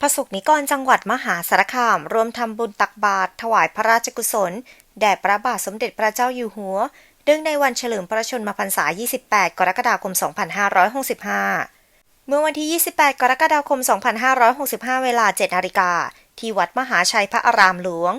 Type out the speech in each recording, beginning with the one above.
พระสงฆ์นิกรจังหวัดมหาสารคามรวมทำบุญตักบาตรถวายพระราชกุศล แด่พระบาทสมเด็จพระเจ้าอยู่หัวเนื่องในวันเฉลิมพระชนมพรรษา 28 กรกฎาคม 2565 เมื่อวันที่ 28 กรกฎาคม 2565 เวลา 7 นาฬิกา ที่วัดมหาชัยพระอารามหลวง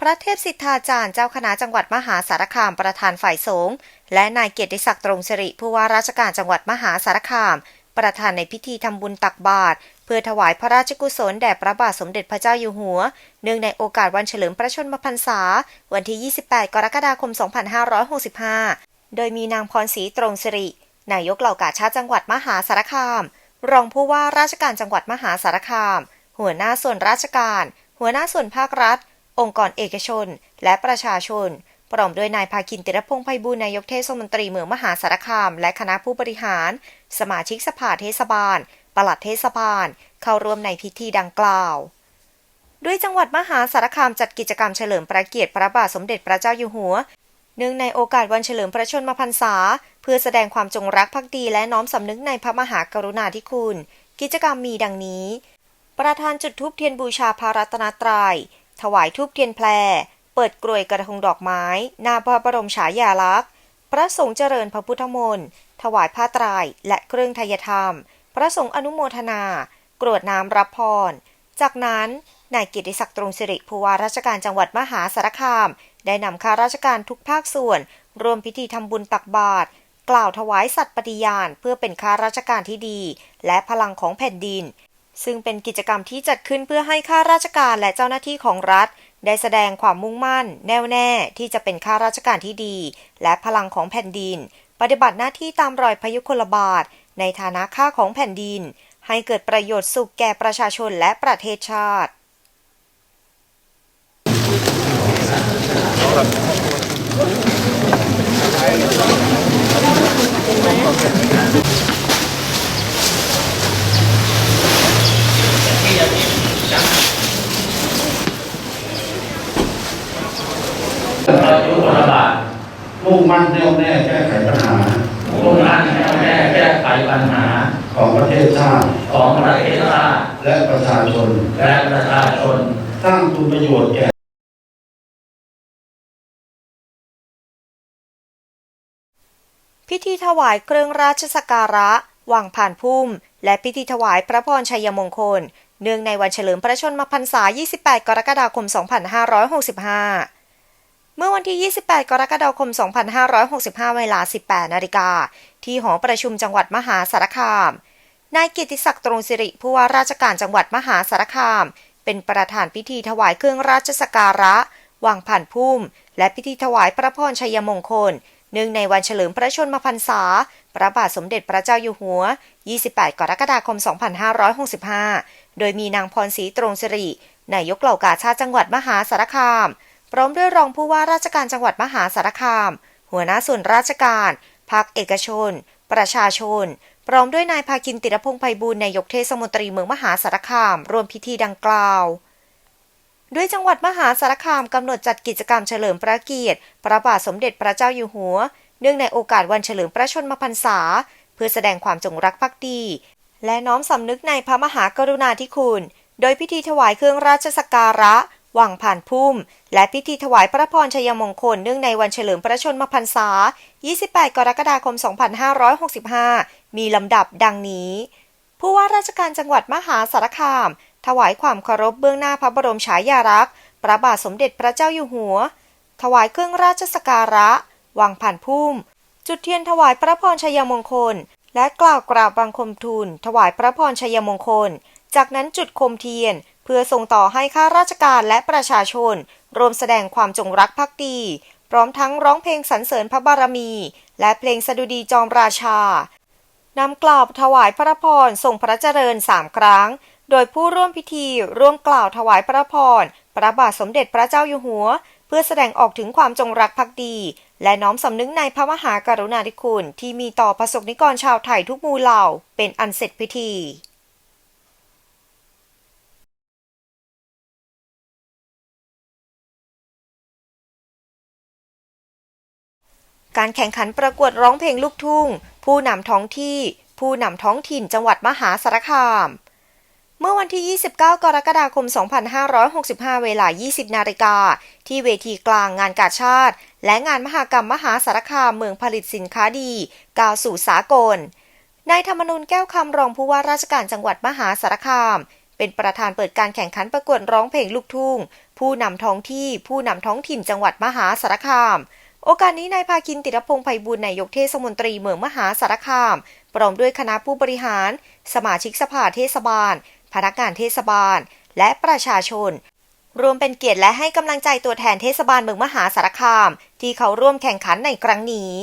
พระเทพสิทธาจารย์เจ้าคณะจังหวัดมหาสารคามประธานฝ่ายสงฆ์และนายเกียรติศักดิ์ตรงสิริผู้ว่าราชการจังหวัดมหาสารคามประธานในพิธีทำบุญตักบาตร เพื่อถวายพระราชกุศลแด่พระบาทสมเด็จพระเจ้าอยู่หัว เนื่องในโอกาสวันเฉลิมพระชนมพรรษา วันที่ 28 กรกฎาคม 2565 โดยมีนางพรศรีตรงสิรินายกเหล่ากาชาติจังหวัดมหาสารคาม รองผู้ว่าราชการจังหวัดมหาสารคาม หัวหน้าส่วนราชการ หัวหน้าส่วนภาครัฐ องค์กรเอกชน และประชาชนพร้อมด้วยนายภาคินติรพงษ์ไพบูลนายกเทศมนตรีเมืองมหาสารคาม และคณะผู้บริหาร สมาชิกสภาเทศบาล ปลัดเทศบาล เข้าร่วมในพิธีดังกล่าว ด้วยจังหวัดมหาสารคามจัดกิจกรรมเฉลิมพระเกียรติพระบาทสมเด็จพระเจ้าอยู่หัว เนื่องในโอกาสวันเฉลิมพระชนมพรรษา เพื่อแสดงความจงรักภักดีและน้อมสำนึกในพระมหากรุณาธิคุณ กิจกรรมมีดังนี้ ประธานจุดทูบเทียนบูชาพระรัตนตรยัย ถวายทูบเทียนแพรเปิดกรวยกระทงดอกไม้หน้าพระบรมฉายาลักษณ์ พระสงฆ์เจริญพระพุทธมนต์ถวายผ้าตรายและเครื่องทายธรรม พระสงฆ์อนุโมทนากรวดน้ำรับพร จากนั้นนายกิติศักดิ์ตรงสิริผู้ว่าราชการจังหวัดมหาสารคาม ได้นำข้าราชการทุกภาคส่วนรวมพิธีทำบุญตักบาตรกล่าวถวายสัตย์ปฏิญาณ เพื่อเป็นข้าราชการที่ดี และพลังของแผ่นดิน ซึ่งเป็นกิจกรรมที่จัดขึ้นเพื่อให้ข้าราชการและเจ้าหน้าที่ของรัฐ ได้แสดงความมุ่งมั่น แน่วแน่ที่จะเป็นข้าราชการที่ดี และพลังของแผ่นดิน ปฏิบัติหน้าที่ตามรอยพยุคลบาท ในฐานะข้าของแผ่นดิน ให้เกิดประโยชน์สุขแก่ประชาชนและประเทศชาติอายุคนละบาทมุ่งมั่นแน่วแน่แก้ไขปัญหามุ่งมั่น แน่วแน่แก้ไขปัญหาของประเทศชาติของประเทศชาติและประชาชนและประชาชนสร้างคุณประโยชน์แก่พิธีถวายเครื่องราชสักการะวางผ่านพุ่ม และพิธีถวายพระพรชัยมงคล เนื่องในวันเฉลิมพระชนมพรรษา 28 กรกฎาคม 2565 เมื่อวันที่ 28 กรกฎาคม 2565 เวลา 18 นาฬิกา ที่หอประชุมจังหวัดมหาสารคาม นายกิติศักดิ์ตรงสิริผู้ว่าราชการจังหวัดมหาสารคาม เป็นประธานพิธีถวายเครื่องราชสักการะ วางผ่านพุ่ม และพิธีถวายพระพรชัยมงคล เนื่องในวันเฉลิมพระชนมพรรษา พระบาทสมเด็จพระเจ้าอยู่หัว 28 กรกฎาคม 2565 โดยมีนางพรศรีตรงสิรินายกเหล่ากาชาติจังหวัดมหาสารคาม ร้อมด้วยรองผู้ว่าราชการจังหวัดมหาสารคาม หัวหน้าส่วนราชการภาคเอกชน ประชาชน พร้อมด้วยนายภาคินติรพงษ์ไพบูลนายกเทศมนตรีเมืองมหาสารคาม รวมพิธีดังกล่าวด้วยจังหวัดมหาสารคามกำหนดจัดกิจกรรมเฉลิมพระเกียรติ พระบาทสมเด็จพระเจ้าอยู่หัว เนื่องในโอกาสวันเฉลิมพระชนมพรรษา เพื่อแสดงความจงรักภักดี และน้อมสำนึกในพระมหากรุณาธิคุณ โดยพิธีถวายเครื่องราชสักการะ วางผ่านพุ่ม และพิธีถวายพระพรชัยมงคลเนื่องในวันเฉลิมพระชนมพรรษา 28 กรกฎาคม 2565 มีลำดับดังนี้ ผู้ว่าราชการจังหวัดมหาสารคาม ถวายความเคารพเบื้องหน้าพระบรมฉายาลักษณ์ พระบาทสมเด็จพระเจ้าอยู่หัว ถวายเครื่องราชสการะวางผ่านพุ่ม จุดเทียนถวายพระพรชัยมงคล และกล่าวกราบบังคมทูล ถวายพระพรชัยมงคล จากนั้นจุดคมเทียน เพื่อส่งต่อให้ข้าราชการและประชาชนรวมแสดงความจงรักภักดี พร้อมทั้งร้องเพลงสรรเสริญพระบารมี และเพลงสดุดีจอมราชานำกล่าวถวายพระพรทรงพระเจริญสามครั้ง โดยผู้ร่วมพิธีร่วมกล่าวถวายพระพรพระบาทสมเด็จพระเจ้าอยู่หัว เพื่อแสดงออกถึงความจงรักภักดี และน้อมสำนึกในพระมหากรุณาธิคุณที่มีต่อประสบนิกรชาวไทยทุกหมู่เหล่า เป็นอันเสร็จพิธี การแข่งขันประกวดร้องเพลงลูกทุ่ง ผู้นำท้องที่ ผู้นำท้องถิ่นจังหวัดมหาสารคาม เมื่อวันที่ 29 กรกฎาคม 2565 เวลา 20 นาฬิกา ที่เวทีกลางงานกาชาติ และงานมหากรรมมหาสารคามเมืองผลิตสินค้าดีก้าวสู่สากลนายธรรมนูญแก้วคำรองผู้ว่าราชการจังหวัดมหาสารคาม เป็นประธานเปิดการแข่งขันประกวดร้องเพลงลูกทุ่ง ผู้นำท้องที่ ผู้นำท้องถิ่นจังหวัดมหาสารคาม โอกาสนี้นายภาคินติรพงษ์ไพบูลย์นายกเทศมนตรีเมืองมหาสารคาม พร้อมด้วยคณะผู้บริหาร สมาชิกสภาเทศบาล พนักงานเทศบาล และประชาชน รวมเป็นเกียรติและให้กำลังใจตัวแทนเทศบาลเมืองมหาสารคาม ที่เขาร่วมแข่งขันในครั้งนี้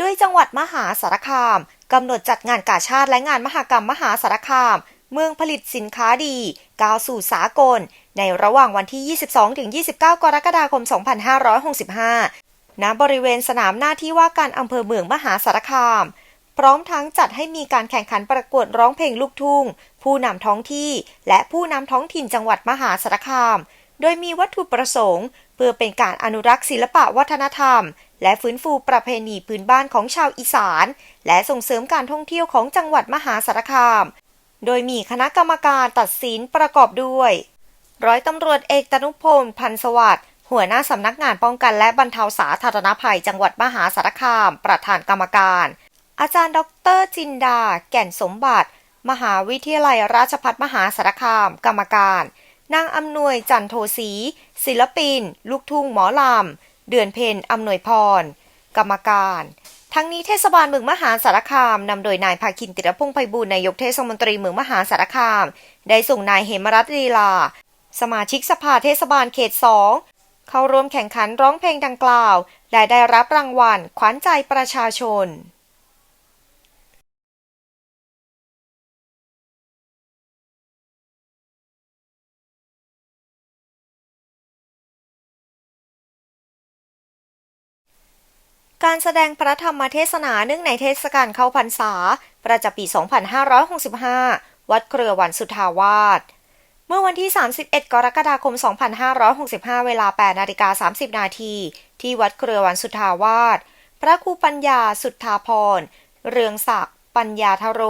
ด้วยจังหวัดมหาสารคามกำหนดจัดงานกาชาติและงานมหกรรมมหาสารคาม เมืองผลิตสินค้าดีก้าวสู่สากล ในระหว่างวันที่ 22-29 กรกฎาคม 2565 ณบริเวณสนามหน้าที่ว่าการอำเภอเมืองมหาสารคาม พร้อมทั้งจัดให้มีการแข่งขันประกวดร้องเพลงลูกทุ่ง ผู้นำท้องที่ และผู้นำท้องถิ่นจังหวัดมหาสารคาม โดยมีวัตถุประสงค์ เพื่อเป็นการอนุรักษ์ศิลปะวัฒนธรรม และฟื้นฟูประเพณีพื้นบ้านของชาวอีสาน และส่งเสริมการท่องเที่ยวของจังหวัดมหาสารคาม โดยมีคณะกรรมการตัดสินประกอบด้วย ร้อยตำรวจเอกตนุพลพันธ์สวัสดิ์ หัวหน้าสำนักงานป้องกันและบรรเทาสาธารณภัยจังหวัดมหาสารคาม ประธานกรรมการ อาจารย์ดรจินดา แก่นสมบัติ มหาวิทยาลัยราชภัฏมหาสารคาม กรรมการ นางอำนวยจันโทศรีศิลปิน ลูกทุ่งหมอลำ เดือนเพ็ญอำนวยพร กรรมการ ทั้งนี้เทศบาลเมืองมหาสารคามนำโดยนายภาคินติรพงษ์ไพบูลนายกเทศมนตรีเมืองมหาสารคาม ได้ส่งนายเหมรัตน์ลีลา สมาชิกสภาเทศบาลเขตสอง เข้าร่วมแข่งขันร้องเพลงดังกล่าว และได้รับรางวัลขวัญใจประชาชนการแสดงพระธรรมเทศนาเนื่องในเทศกาลเข้าพรรษา ประจำปี 2565 วัดเครือวันสุทาวาส เมื่อวันที่ 31 กรกฎาคม 2565 เวลา 8 นาฬิกา 30 นาที ที่วัดเครือวันสุทธาวาส พระครูปัญญาสุทธาพร เรืองศักดิ์ ปัญญาทโร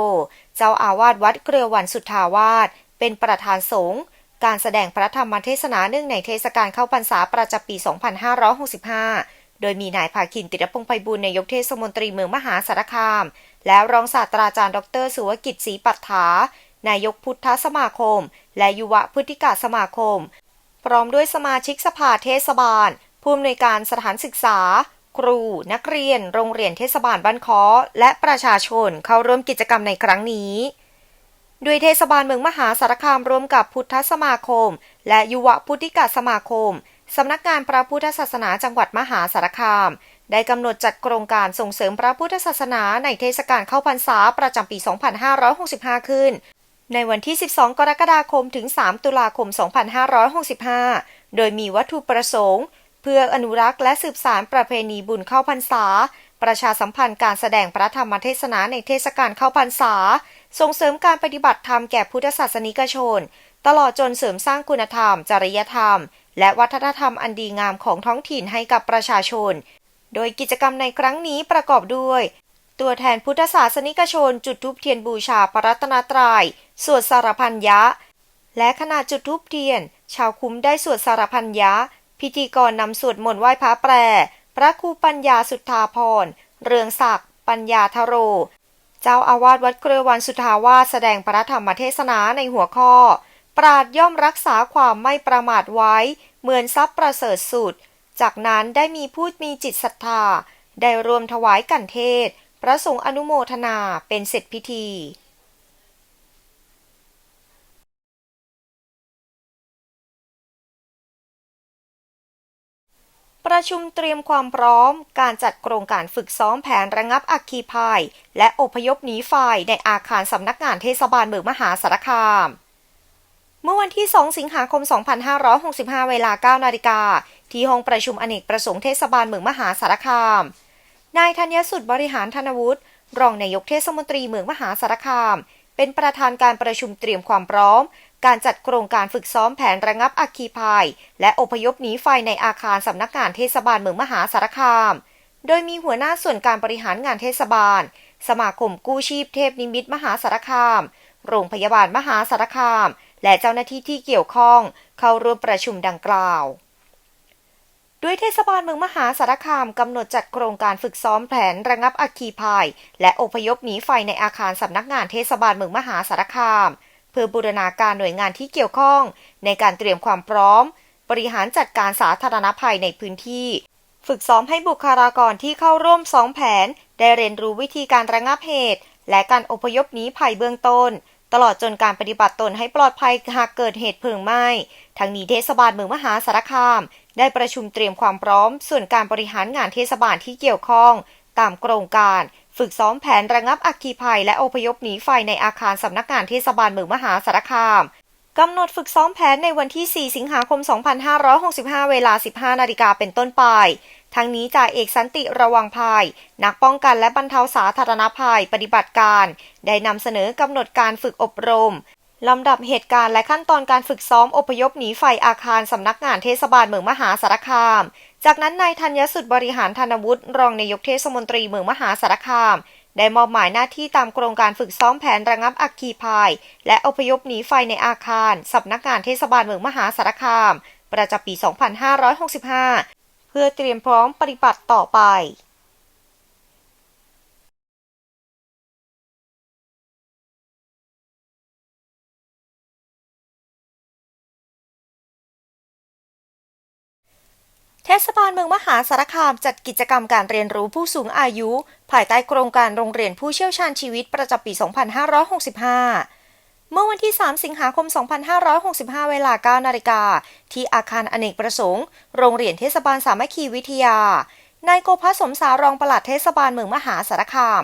เจ้าอาวาสวัดเครือวันสุทธาวาส เป็นประธานสงฆ์ การแสดงพระธรรมเทศนาเนื่องในเทศกาลเข้าพรรษาประจำปี 2565 โดยมีนายภาคินติรพงไพบูลย์นายกเทศมนตรีเมืองมหาสารคาม และรองศาสตราจารย์ดร สุวกิจศรีปัฏฐานายกพุทธสมาคม และยุวพฤติกาสมาคม พร้อมด้วยสมาชิกสภาเทศบาล ผู้อำนวยการสถานศึกษา ครู นักเรียน โรงเรียนเทศบาลบ้านค้อและประชาชนเข้าร่วมกิจกรรมในครั้งนี้โดยเทศบาลเมืองมหาสารคามร่วมกับพุทธสมาคม และยุวพุทธิกาสมาคม สำนักงานพระพุทธศาสนาจังหวัดมหาสารคาม ได้กำหนดจัดโครงการส่งเสริมพระพุทธศาสนาในเทศกาลเข้าพรรษาประจำปี 2565 ขึ้น ในวันที่ 12 กรกฎาคมถึง 3 ตุลาคม 2565 โดยมีวัตถุประสงค์ เพื่ออนุรักษ์และสืบสานประเพณีบุญเข้าพรรษา ประชาสัมพันธ์การแสดงพระธรรมเทศนาในเทศกาลเข้าพรรษา ส่งเสริมการปฏิบัติธรรมแก่พุทธศาสนิกชน ตลอดจนเสริมสร้างคุณธรรม จริยธรรม และวัฒนธรรมอันดีงามของท้องถิ่นให้กับประชาชน โดยกิจกรรมในครั้งนี้ประกอบด้วย ตัวแทนพุทธศาสนิกชนจุดธูปเทียนบูชาพระรัตนตรยัยสวดสารพันยะ และขณะจุดธูปเทียน ชาวคุ้มได้สวดสารพันยะ พิธีกรนำสวดมนต์ไหว้พระแปร พระครูปัญญาสุทธาพร เรืองศักดิ์ปัญญาทโร เจ้าอาวาสวัดเกลือวันสุทธาวาสแสดงพระธรรมเทศนาในหัวข้อ ปราดย่อมรักษาความไม่ประมาทไว้ เหมือนทรัพย์ประเสริฐสุด จากนั้นได้มีผู้มีจิตศรัทธา ได้รวมถวายกันเทศ ระสงฆ์อนุโมทนาเป็นเสร็จพิธีประชุมเตรียมความพร้อมการจัดโครงการฝึกซ้อมแผนระงับอัคคีภัย และอพยพหนีไฟในอาคารสำนักงานเทศบาลเมืองมหาสารคาม เมื่อวันที่ 2 สิงหาคม 2565 เวลา 9 นาฬิกา ที่ห้องประชุมอเนกประสงค์เทศบาลเมืองมหาสารคาม นายธัญสุดบริหารธนวุฒิรองนายกเทศมนตรีเมืองมหาสารคาม เป็นประธานการประชุมเตรียมความพร้อม การจัดโครงการฝึกซ้อมแผนระงับอัคคีภัย และอพยพหนีไฟในอาคารสำนักงานเทศบาลเมืองมหาสารคาม โดยมีหัวหน้าส่วนการบริหารงานเทศบาล สมาคมกู้ชีพเทพนิมิตมหาสารคาม โรงพยาบาลมหาสารคาม และเจ้าหน้าที่ที่เกี่ยวข้อง เข้าร่วมประชุมดังกล่าว ด้วยเทศบาลเมืองมหาสารคามกำหนดจัดโครงการฝึกซ้อมแผนระงับอัคคีภัย และอพยพหนีไฟในอาคารสำนักงานเทศบาลเมืองมหาสารคาม เพื่อบูรณาการหน่วยงานที่เกี่ยวข้อง ในการเตรียมความพร้อม บริหารจัดการสาธารณภัยในพื้นที่ ฝึกซ้อมให้บุคลากรที่เข้าร่วมซ้อมแผน ได้เรียนรู้วิธีการระงับเหตุ และการอพยพหนีภัยเบื้องต้น ตลอดจนการปฏิบัติตนให้ปลอดภัยหากเกิดเหตุเพลิงไหม้ทั้งนี้เทศบาลเมืองมหาสารคาม ได้ประชุมเตรียมความพร้อม ส่วนการบริหารงานเทศบาลที่เกี่ยวข้อง ตามโครงการ ฝึกซ้อมแผนระงับอัคคีภัย และอพยพหนีไฟในอาคารสำนักงานเทศบาลเมืองมหาสารคามกำหนดฝึกซ้อมแผนในวันที่ 4 สิงหาคม 2565 เวลา 15 นาฬิกาเป็นต้นไป ทั้งนี้จ่าเอกสันติระวังภัยนักป้องกันและบรรเทาสาธารณภัยปฏิบัติการ ได้นำเสนอกำหนดการฝึกอบรมลำดับเหตุการณ์และขั้นตอนการฝึกซ้อมอพยพหนีไฟอาคารสำนักงานเทศบาลเมืองมหาสารคาม จากนั้นนายธัญสุดบริหารธนวุฒิรองนายกเทศมนตรีเมืองมหาสารคาม ได้มอบหมายหน้าที่ตามโครงการฝึกซ้อมแผนระงับอัคคีภัยและอพยพหนีไฟในอาคารสำนักงานเทศบาลเมืองมหาสารคาม ประจำปี 2565 พื่อเตรียมพร้อมปฏิบัติต่อไปเทศบาลเมืองมหาสารคามจัดกิจกรรมการเรียนรู้ผู้สูงอายุ ภายใต้โครงการโรงเรียนผู้เชี่ยวชาญชีวิตประจำปี 2565 เมื่อวันที่ 3 สิงหาคม 2565 เวลา 9 นาฬิกา ที่อาคารอเนกประสงค์ โรงเรียนเทศบาลสามัคคีวิทยา นายโกภสมสารองปลัดเทศบาลเมืองมหาสารคาม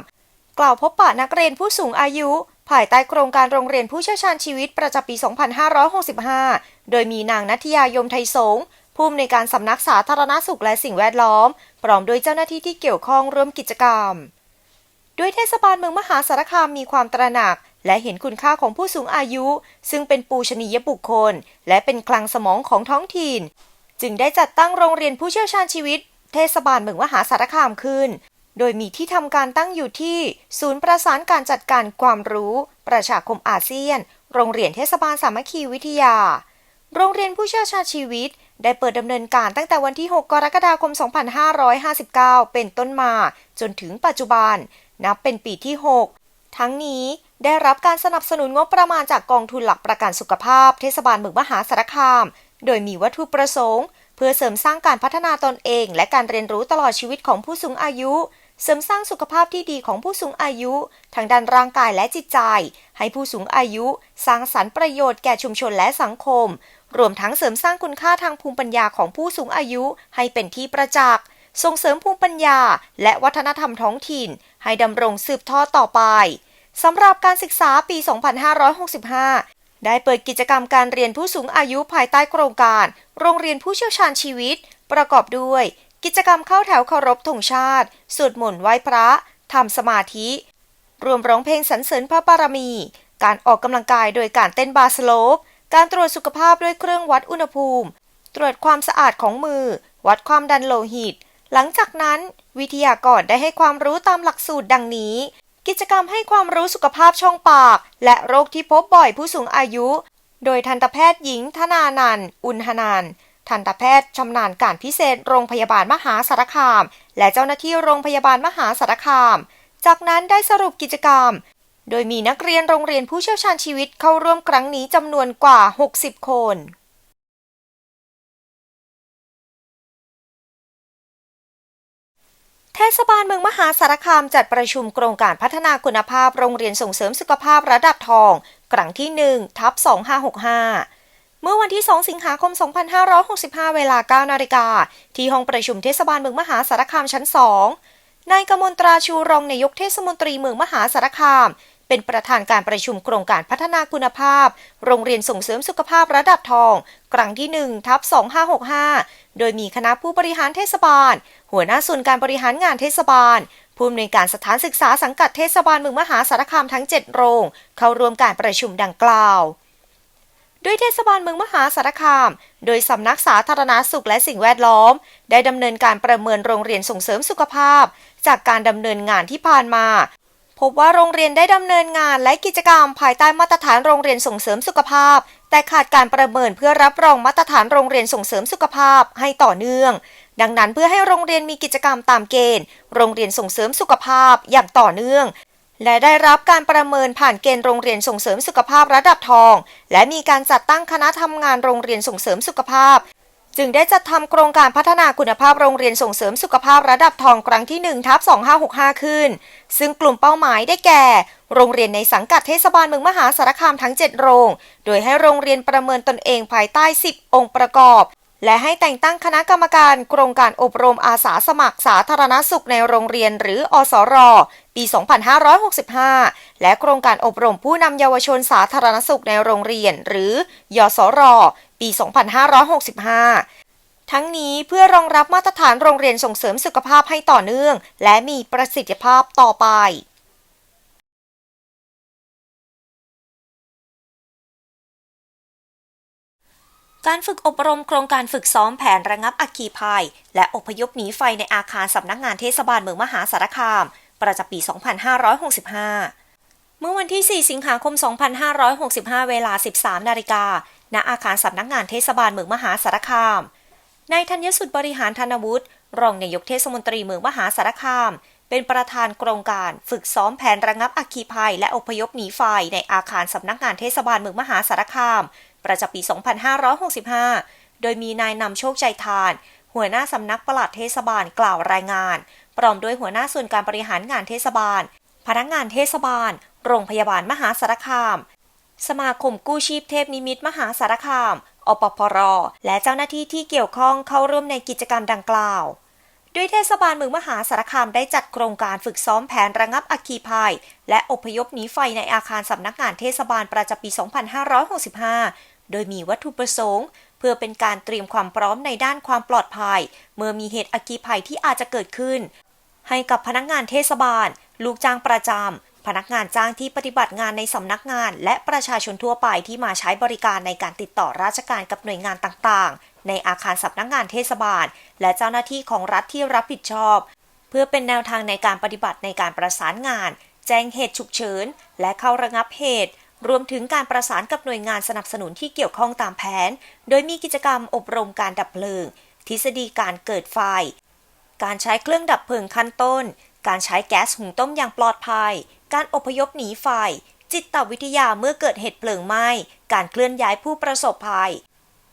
กล่าวพบปะนักเรียนผู้สูงอายุ ภายใต้โครงการโรงเรียนผู้เชี่ยวชาญชีวิตประจำปี 2565 โดยมีนางนัทยายมไทยสงผู้อำนวยการสำนักสาธารณสุขและสิ่งแวดล้อม พร้อมด้วยเจ้าหน้าที่ที่เกี่ยวข้องร่วมกิจกรรม ด้วยเทศบาลเมืองมหาสารคามมีความตระหนัก และเห็นคุณค่าของผู้สูงอายุ ซึ่งเป็นปูชนียบุคคล และเป็นคลังสมองของท้องถิ่น จึงได้จัดตั้งโรงเรียนผู้เชี่ยวชาญชีวิต เทศบาลเมืองมหาสารคามขึ้น โดยมีที่ทำการตั้งอยู่ที่ ศูนย์ประสานการจัดการความรู้ ประชาคมอาเซียน โรงเรียนเทศบาลสามัคคีวิทยา โรงเรียนผู้เชี่ยวชาญชีวิต ได้เปิดดำเนินการตั้งแต่วันที่ 6 กรกฎาคม 2559 เป็นต้นมา จนถึงปัจจุบัน นับเป็นปีที่ 6 ทั้งนี้ ได้รับการสนับสนุนงบประมาณจากกองทุนหลักประกันสุขภาพ เทศบาลเมืองมหาสารคาม โดยมีวัตถุประสงค์ เพื่อเสริมสร้างการพัฒนาตนเอง และการเรียนรู้ตลอดชีวิตของผู้สูงอายุ เสริมสร้างสุขภาพที่ดีของผู้สูงอายุ ทางด้านร่างกายและจิตใจ ให้ผู้สูงอายุ สร้างสรรค์ประโยชน์แก่ชุมชนและสังคม รวมทั้งเสริมสร้างคุณค่าทางภูมิปัญญาของผู้สูงอายุ ให้เป็นที่ประจักษ์ส่งเสริมภูมิปัญญา และวัฒนธรรมท้องถิ่น ให้ดำรงสืบทอดต่อไป สำหรับการศึกษาปี 2565 ได้เปิดกิจกรรมการเรียนผู้สูงอายุภายใต้โครงการ โรงเรียนผู้เชี่ยวชาญชีวิต ประกอบด้วย กิจกรรมเข้าแถวเคารพธงชาติ สวดมนต์ไหว้พระทำสมาธิ รวมร้องเพลงสรรเสริญพระบารมี การออกกำลังกายโดยการเต้นบาสโลป การตรวจสุขภาพด้วยเครื่องวัดอุณหภูมิ ตรวจความสะอาดของมือ วัดความดันโลหิต หลังจากนั้น วิทยากรได้ให้ความรู้ตามหลักสูตรดังนี้ กิจกรรมให้ความรู้สุขภาพช่องปาก และโรคที่พบบ่อยผู้สูงอายุ โดยทันตแพทย์หญิงธนานันอุณหนันท์ทันตแพทย์ชำนาญการพิเศษโรงพยาบาลมหาสารคาม และเจ้าหน้าที่โรงพยาบาลมหาสารคาม จากนั้นได้สรุปกิจกรรม โดยมีนักเรียนโรงเรียนผู้เชี่ยวชาญชีวิตเข้าร่วมครั้งนี้จำนวนกว่า 60 คน เทศบาลเมืองมหาสารคามจัดประชุมโครงการพัฒนาคุณภาพโรงเรียนส่งเสริมสุขภาพระดับทอง ครั้งที่1ทับ2565 เมื่อวันที่ 2 สิงหาคม 2565 เวลา 9 นาฬิกา ที่ห้องประชุมเทศบาลเมืองมหาสารคามชั้น 2 นายกมลตราชูรองนายกเทศมนตรีเมืองมหาสารคามเป็นประธานการประชุมโครงการพัฒนาคุณภาพ โรงเรียนส่งเสริมสุขภาพระดับทอง ครั้งที่1ทับ2565 โดยมีคณะผู้บริหารเทศบาล หัวหน้าส่วนการบริหารงานเทศบาลผู้อำนวยการสถานศึกษาสังกัดเทศบาลเมืองมหาสารคามทั้ง 7 โรง เข้าร่วมการประชุมดังกล่าวด้วยเทศบาลเมืองมหาสารคาม โดยสำนักสาธารณาสุขและสิ่งแวดล้อม ได้ดำเนินการประเมินโรงเรียนส่งเสริมสุขภาพ จากการดำเนินงานที่ผ่านมา พบว่าโรงเรียนได้ดำเนินงานและกิจกรรมภายใต้มาตรฐานโรงเรียนส่งเสริมสุขภาพ แต่ขาดการประเมินเพื่อรับรองมาตรฐานโรงเรียนส่งเสริมสุขภาพให้ต่อเนื่อง ดังนั้นเพื่อให้โรงเรียนมีกิจกรรมตามเกณฑ์ โรงเรียนส่งเสริมสุขภาพอย่างต่อเนื่องและได้รับการประเมินผ่านเกณฑ์โรงเรียนส่งเสริมสุขภาพระดับทอง และมีการจัดตั้งคณะทำงานโรงเรียนส่งเสริมสุขภาพ จึงได้จัดทำโครงการพัฒนาคุณภาพโรงเรียนส่งเสริมสุขภาพระดับทองครั้งที่1ทับ2565 ขึ้น ซึ่งกลุ่มเป้าหมายได้แก่ โรงเรียนในสังกัดเทศบาลเมืองมหาสารคามทั้ง 7 โรง โดยให้โรงเรียนประเมินตนเองภายใต้ 10 องค์ประกอบ และให้แต่งตั้งคณะกรรมการโครงการอบรมอาสาสมัครสาธารณสุขในโรงเรียนหรืออสรปี 2565 และโครงการอบรมผู้นำเยาวชนสาธารณสุขในโรงเรียน หรือยสรปี 2565ทั้งนี้เพื่อรองรับมาตรฐานโรงเรียนส่งเสริมสุขภาพให้ต่อเนื่อง และมีประสิทธิภาพต่อไป การฝึกอบรมโครงการฝึกซ้อมแผนระงับอัคคีภัย และอพยพหนีไฟในอาคารสำนักงานเทศบาลเมืองมหาสารคาม ประจำปี 2565 เมื่อวันที่ 4 สิงหาคม 2565 เวลา 13 นาฬิกา ณ อาคารสำนักงานเทศบาลเมืองมหาสารคาม นายธัญสุดบริหารธนวุฒิรองนายกเทศมนตรีเมืองมหาสารคาม เป็นประธานโครงการฝึกซ้อมแผนระงับอัคคีภัย และอพยพหนีไฟในอาคารสำนักงานเทศบาลเมืองมหาสารคาม ประจำปี 2565 โดยมีนายนำโชคใจทาน หัวหน้าสำนักปลัดเทศบาลกล่าวรายงาน พร้อมด้วยหัวหน้าส่วนการบริหารงานเทศบาล พนักงานเทศบาล โรงพยาบาลมหาสารคาม สมาคมกู้ชีพเทพนิมิตมหาสารคาม อปพร และเจ้าหน้าที่ที่เกี่ยวข้องเข้าร่วมในกิจกรรมดังกล่าวโดยเทศบาลเมืองมหาสารคามได้จัดโครงการฝึกซ้อมแผนระงับอัคคีภัย และอพยพหนีไฟในอาคารสำนักงานเทศบาลประจำปี 2565 โดยมีวัตถุประสงค์ เพื่อเป็นการเตรียมความพร้อมในด้านความปลอดภัย เมื่อมีเหตุอัคคีภัยที่อาจจะเกิดขึ้น ให้กับพนักงานเทศบาล ลูกจ้างประจำพนักงานจ้างที่ปฏิบัติงานในสำนักงาน และประชาชนทั่วไปที่มาใช้บริการในการติดต่อราชการกับหน่วยงานต่างๆ ในอาคารสำนักงานเทศบาล และเจ้าหน้าที่ของรัฐที่รับผิดชอบ เพื่อเป็นแนวทางในการปฏิบัติในการประสานงาน แจ้งเหตุฉุกเฉินและเข้าระงับเหตุ รวมถึงการประสานกับหน่วยงานสนับสนุนที่เกี่ยวข้องตามแผน โดยมีกิจกรรมอบรมการดับเพลิง ทฤษฎีการเกิดไฟ การใช้เครื่องดับเพลิงขั้นต้น การใช้แก๊สหุงต้มอย่างปลอดภัย การอพยพหนีไฟ จิตวิทยาเมื่อเกิดเหตุเพลิงไหม้ การเคลื่อนย้ายผู้ประสบภัย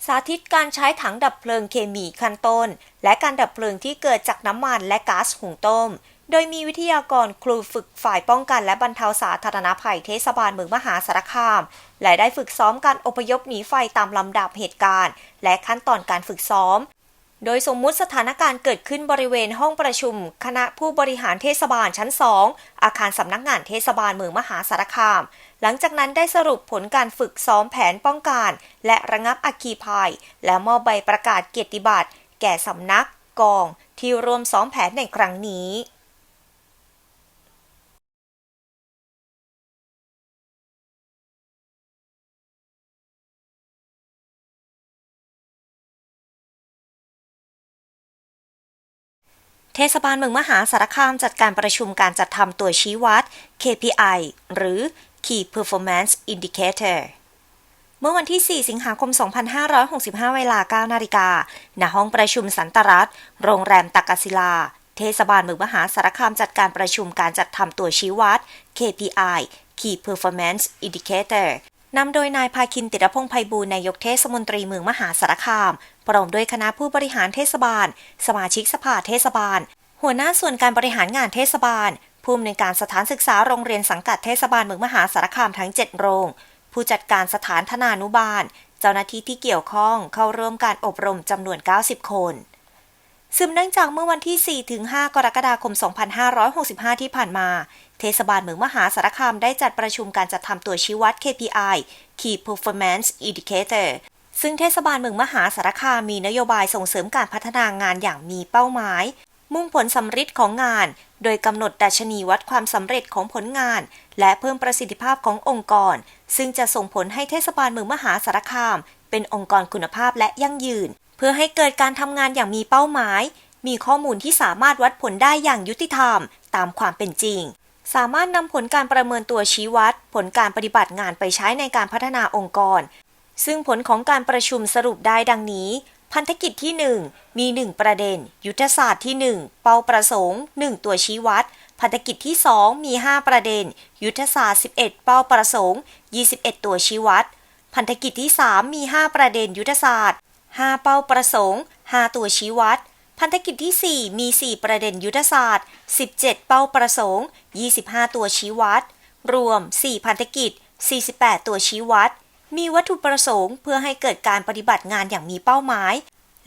สาธิตการใช้ถังดับเพลิงเคมีขั้นต้น และการดับเพลิงที่เกิดจากน้ำมันและก๊าซหุงต้ม โดยมีวิทยากรครูฝึกฝ่ายป้องกันและบรรเทาสาธารณภัยเทศบาลเมืองมหาสารคาม และได้ฝึกซ้อมการอพยพหนีไฟตามลำดับเหตุการณ์ และขั้นตอนการฝึกซ้อม โดยสมมุติสถานการณ์เกิดขึ้นบริเวณห้องประชุม คณะผู้บริหารเทศบาลชั้น 2 อาคารสำนักงานเทศบาลเมืองมหาสารคาม หลังจากนั้นได้สรุปผลการฝึกซ้อมแผนป้องกันและระงับอัคคีภัย และมอบใบประกาศเกียรติบัตรแก่สำนักกอง ที่ร่วมซ้อมแผนในครั้งนี้ ทศบาลเมืองมหาสารคามจัดการประชุมการจัดทำตัวชี้วัด KPI หรือ Key Performance Indicator เมื่อวันที่ 4 สิงหาคม 2565 เวลา 9 นาฬิกา ณ ห้องประชุมสันตรัฐ โรงแรมตักกศิลา เทศบาลเมืองมหาสารคามจัดการประชุมการจัดทำตัวชี้วัด KPI Key Performance Indicator นำโดยนายภาคินติรพงษ์ไพบูลนายกเทศมนตรีเมืองมหาสารคาม พร้อมด้วยคณะผู้บริหารเทศบาล สมาชิกสภาเทศบาล หัวหน้าส่วนการบริหารงานเทศบาล ผู้อำนวยการสถานศึกษาโรงเรียนสังกัดเทศบาลเมืองมหาสารคามทั้ง 7 โรง ผู้จัดการสถานธนานุบาล เจ้าหน้าที่ที่เกี่ยวข้องเข้าร่วมการอบรมจำนวน 90 คน สืบเนื่องจากเมื่อวันที่ 4 ถึง 5 กรกฎาคม 2565 ที่ผ่านมา เทศบาลเมืองมหาสารคามได้จัดประชุมการจัดทำตัวชี้วัด KPI Key Performance Indicator ซึ่งเทศบาลเมืองมหาสารคามมีนโยบายส่งเสริมการพัฒนางานอย่างมีเป้าหมาย มุ่งผลสำเร็จของงาน โดยกำหนดดัชนีวัดความสำเร็จของผลงาน และเพิ่มประสิทธิภาพขององค์กร ซึ่งจะส่งผลให้เทศบาลเมืองมหาสารคาม เป็นองค์กรคุณภาพและยั่งยืน เพื่อให้เกิดการทำงานอย่างมีเป้าหมาย มีข้อมูลที่สามารถวัดผลได้อย่างยุติธรรม ตามความเป็นจริง สามารถนำผลการประเมินตัวชี้วัด ผลการปฏิบัติงานไปใช้ในการพัฒนาองค์กร ซึ่งผลของการประชุมสรุปได้ดังนี้ พันธกิจที่ 1 มี 1 ประเด็น ยุทธศาสตร์ที่ 1 เป้าประสงค์ 1 ตัวชี้วัดพันธกิจที่ 2 มี 5 ประเด็น ยุทธศาสตร์ 11 เป้าประสงค์ 21 ตัวชี้วัด พันธกิจที่ 3 มี 5 ประเด็นยุทธศาสตร์ 5 เป้าประสงค์ 5 ตัวชี้วัด พันธกิจที่ 4 มี 4 ประเด็นยุทธศาสตร์ 17 เป้าประสงค์ 25 ตัวชี้วัด รวม 4 พันธกิจ 48 ตัวชี้วัด มีวัตถุประสงค์ เพื่อให้เกิดการปฏิบัติงานอย่างมีเป้าหมาย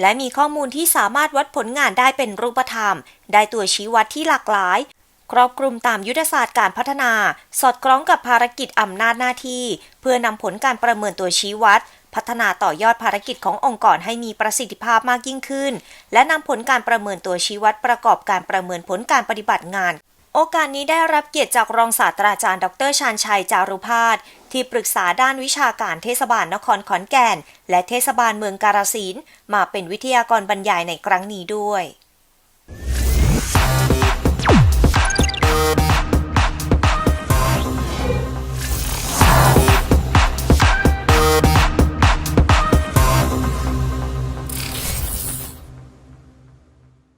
และมีข้อมูลที่สามารถวัดผลงานได้เป็นรูปธรรม ได้ตัวชี้วัดที่หลากหลายครอบคลุมตามยุทธศาสตร์การพัฒนา สอดคล้องกับภารกิจอำนาจหน้าที่ เพื่อนำผลการประเมินตัวชี้วัด พัฒนาต่อยอดภารกิจขององค์กรให้มีประสิทธิภาพมากยิ่งขึ้น และนำผลการประเมินตัวชี้วัดประกอบการประเมินผลการปฏิบัติงาน โอกาสนี้ได้รับเกียรติจากรองศาสตราจารย์ ดรชาญชัยจารุพาสที่ปรึกษาด้านวิชาการเทศบาลนครขอนแก่น และเทศบาลเมืองกาฬสินมาเป็นวิทยากรบรรยายในครั้งนี้ด้วย